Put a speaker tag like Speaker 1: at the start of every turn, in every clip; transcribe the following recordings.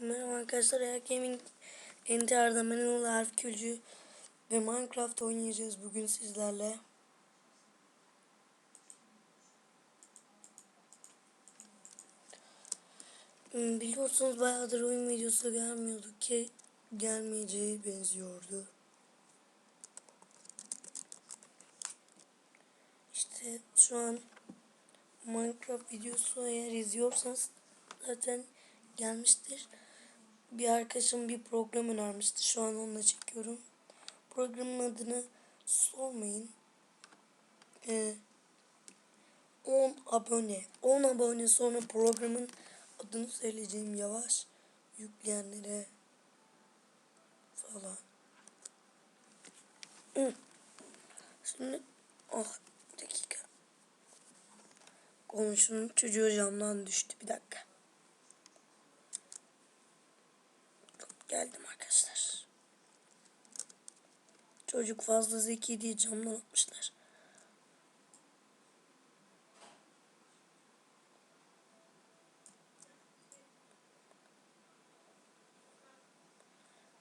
Speaker 1: Merhaba arkadaşlar, Ayak Gaming NTR'da Menel Harf Külcü ve Minecraft oynayacağız bugün sizlerle. Hmm, Biliyorsunuz bayağıdır oyun videosu gelmiyorduk ki gelmeyeceği benziyordu. İşte şu an Minecraft videosu eğer izliyorsanız zaten gelmiştir. Bir arkadaşım bir program önermişti. Şu an onunla çekiyorum. Programın adını sormayın. Ee, 10 abone. 10 abone sonra programın adını söyleyeceğim yavaş. Yükleyenlere falan. Şimdi oh dakika. Komşunun çocuğu camdan düştü. Bir dakika. Geldim arkadaşlar. Çocuk fazla zeki diye camdan atmışlar.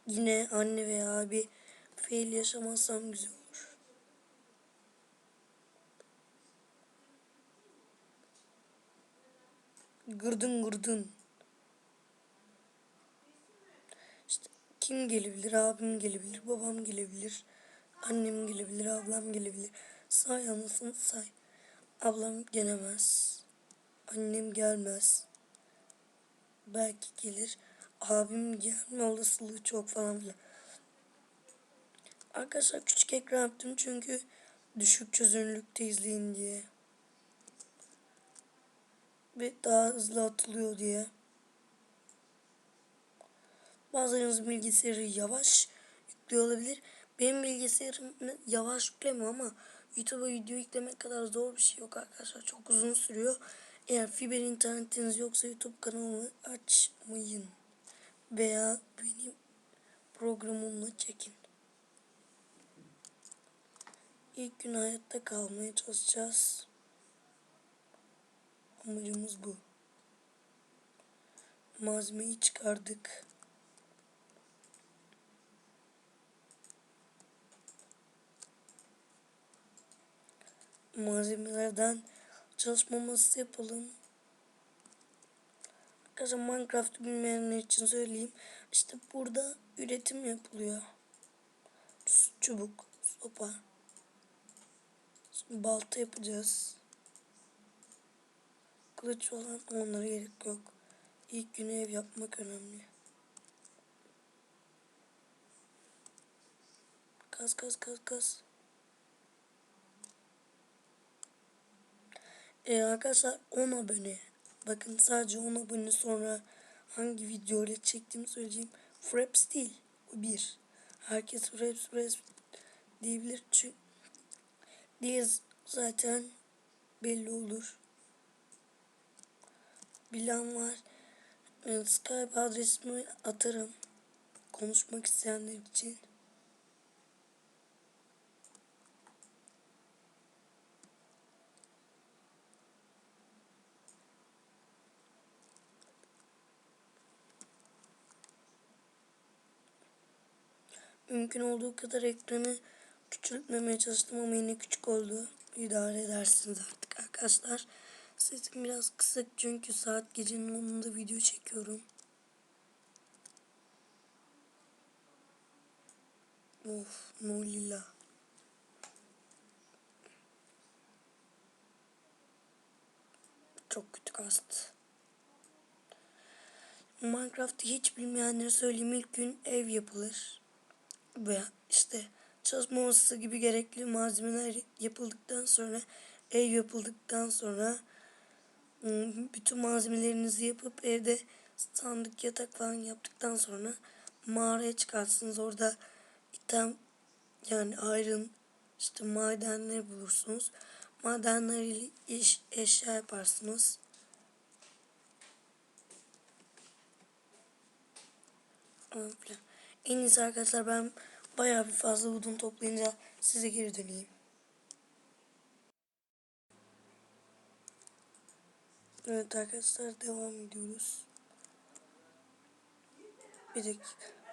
Speaker 1: Yine anne veya abi fail yaşamazsam güzel olur. Gırdın gırdın. Kim gelebilir? Abim gelebilir, babam gelebilir, annem gelebilir, ablam gelebilir. Say anasını say. Ablam gelemez. Annem gelmez. Belki gelir. Abim gelme olasılığı çok falan filan. Arkadaşlar küçük ekran yaptım çünkü düşük çözünürlükte izleyin diye. Ve daha hızlı atılıyor diye. Bazılarınızın bilgisayarı yavaş yüklüyor olabilir. Benim bilgisayarım yavaş yüklemiyor ama YouTube'a video yüklemek kadar zor bir şey yok arkadaşlar. Çok uzun sürüyor. Eğer fiber internetiniz yoksa YouTube kanalımı açmayın. Veya benim programımla çekin. İlk gün hayatta kalmaya çalışacağız. Amacımız bu. Malzemeyi çıkardık. Malzemelerden çalışma masası yapalım. Arkadaşlar Minecraft bilmeyenler için söyleyeyim. İşte burada üretim yapılıyor. Çubuk, sopa. Şimdi balta yapacağız. Kılıç falan onlara gerek yok. İlk gün ev yapmak önemli. Kaz kaz kaz kaz. Ee, arkadaşlar 10 abone. Bakın sadece 10 abone sonra hangi video ile çektiğimi söyleyeceğim. Fraps değil. O bir. Herkes Fraps Fraps diyebilir. Çünkü diye zaten belli olur. Bilen var. Ee, Skype adresimi atarım. Konuşmak isteyenler için. Mümkün olduğu kadar ekranı küçültmemeye çalıştım ama yine küçük oldu. İdare edersiniz artık arkadaşlar. Sesim biraz kısık çünkü saat gecenin 10'unda video çekiyorum. Of no lila. Çok kötü kastı. Minecraft'ı hiç bilmeyenlere söyleyeyim ilk gün ev yapılır ve işte çalışma masası gibi gerekli malzemeler yapıldıktan sonra ev yapıldıktan sonra ıı, bütün malzemelerinizi yapıp evde sandık yatak falan yaptıktan sonra mağaraya çıkarsınız. Orada item yani ayrın işte madenler bulursunuz. Madenler iş eşya yaparsınız. Filan. En iyisi arkadaşlar ben bayağı bir fazla odun toplayınca size geri döneyim. Evet arkadaşlar devam ediyoruz. Bir dakika.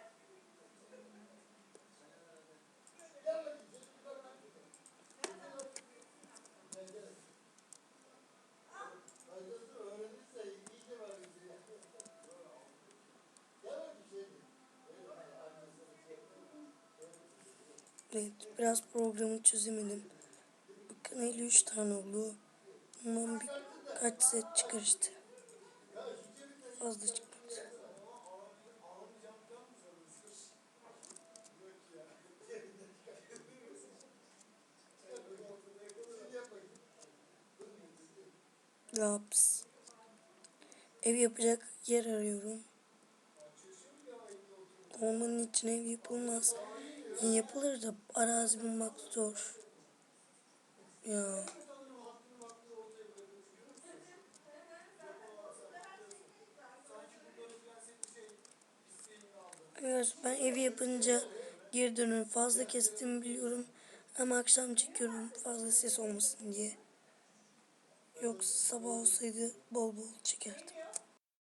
Speaker 1: Evet, biraz programı çözemedim. Bakın 53 tane oldu. Bundan birkaç set çıkar işte. Fazla çıkmadı. Laps. Ev yapacak yer arıyorum. Ormanın içine ev yapılmaz. Yapılır da arazi bulmak zor. Ya. Evet, ben evi yapınca geri dönüyorum. Fazla kestim biliyorum. Ama akşam çekiyorum fazla ses olmasın diye. Yoksa sabah olsaydı bol bol çekerdim.